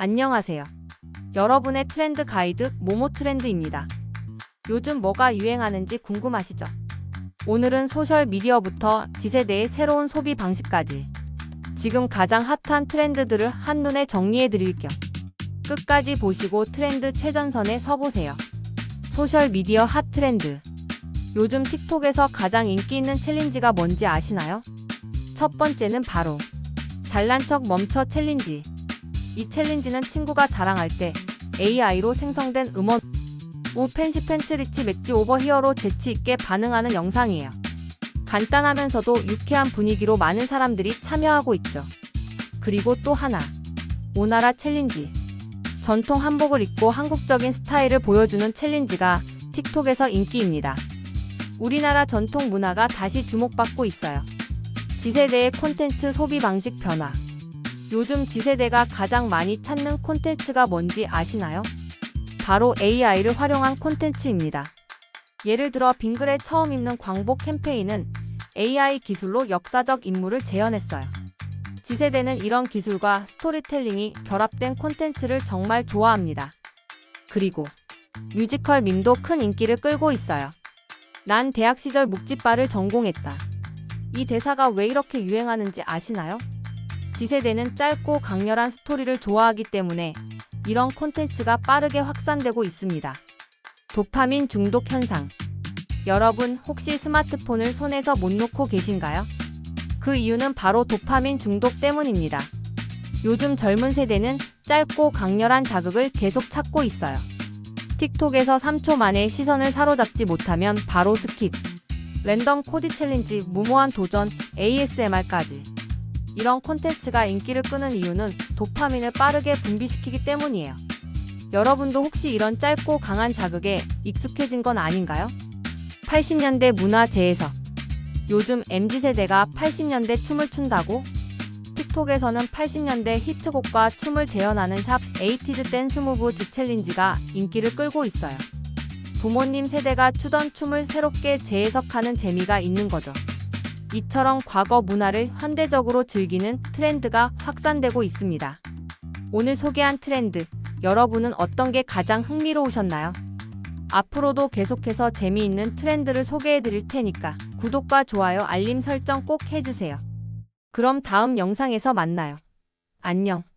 안녕하세요. 여러분의 트렌드 가이드 모모 트렌드입니다. 요즘 뭐가 유행하는지 궁금하시죠? 오늘은 소셜 미디어부터 지세대의 새로운 소비 방식까지 지금 가장 핫한 트렌드들을 한눈에 정리해 드릴 겸 끝까지 보시고 트렌드 최전선에 서보세요. 소셜 미디어 핫 트렌드. 요즘 틱톡에서 가장 인기 있는 챌린지가 뭔지 아시나요? 첫 번째는 바로 잘난 척 멈춰 챌린지. 이 챌린지는 친구가 자랑할 때 AI로 생성된 음원 우 펜시 펜츠 리치 맥지 오버 히어로 재치 있게 반응하는 영상이에요. 간단하면서도 유쾌한 분위기로 많은 사람들이 참여하고 있죠. 그리고 또 하나. 오나라 챌린지. 전통 한복을 입고 한국적인 스타일을 보여주는 챌린지가 틱톡에서 인기입니다. 우리나라 전통 문화가 다시 주목받고 있어요. 지세대의 콘텐츠 소비 방식 변화. 요즘 지세대가 가장 많이 찾는 콘텐츠가 뭔지 아시나요? 바로 AI를 활용한 콘텐츠입니다. 예를 들어 빙글에 처음 입는 광복 캠페인은 AI 기술로 역사적 인물을 재현했어요. 지세대는 이런 기술과 스토리텔링이 결합된 콘텐츠를 정말 좋아합니다. 그리고 뮤지컬 밈도 큰 인기를 끌고 있어요. 난 대학 시절 묵찌바를 전공했다. 이 대사가 왜 이렇게 유행하는지 아시나요? 지세대는 짧고 강렬한 스토리를 좋아하기 때문에 이런 콘텐츠가 빠르게 확산되고 있습니다. 도파민 중독 현상. 여러분 혹시 스마트폰을 손에서 못 놓고 계신가요? 그 이유는 바로 도파민 중독 때문입니다. 요즘 젊은 세대는 짧고 강렬한 자극을 계속 찾고 있어요. 틱톡에서 3초 만에 시선을 사로잡지 못하면 바로 스킵. 랜덤 코디 챌린지, 무모한 도전, ASMR까지. 이런 콘텐츠가 인기를 끄는 이유는 도파민을 빠르게 분비시키기 때문이에요. 여러분도 혹시 이런 짧고 강한 자극에 익숙해진 건 아닌가요? 80년대 문화 재해석. 요즘 MZ세대가 80년대 춤을 춘다고? 틱톡에서는 80년대 히트곡과 춤을 재현하는 샵 에이티즈 댄스 무브 지 챌린지가 인기를 끌고 있어요. 부모님 세대가 추던 춤을 새롭게 재해석하는 재미가 있는 거죠. 이처럼 과거 문화를 현대적으로 즐기는 트렌드가 확산되고 있습니다. 오늘 소개한 트렌드, 여러분은 어떤 게 가장 흥미로우셨나요? 앞으로도 계속해서 재미있는 트렌드를 소개해 드릴 테니까 구독과 좋아요, 알림 설정 꼭 해주세요. 그럼 다음 영상에서 만나요. 안녕.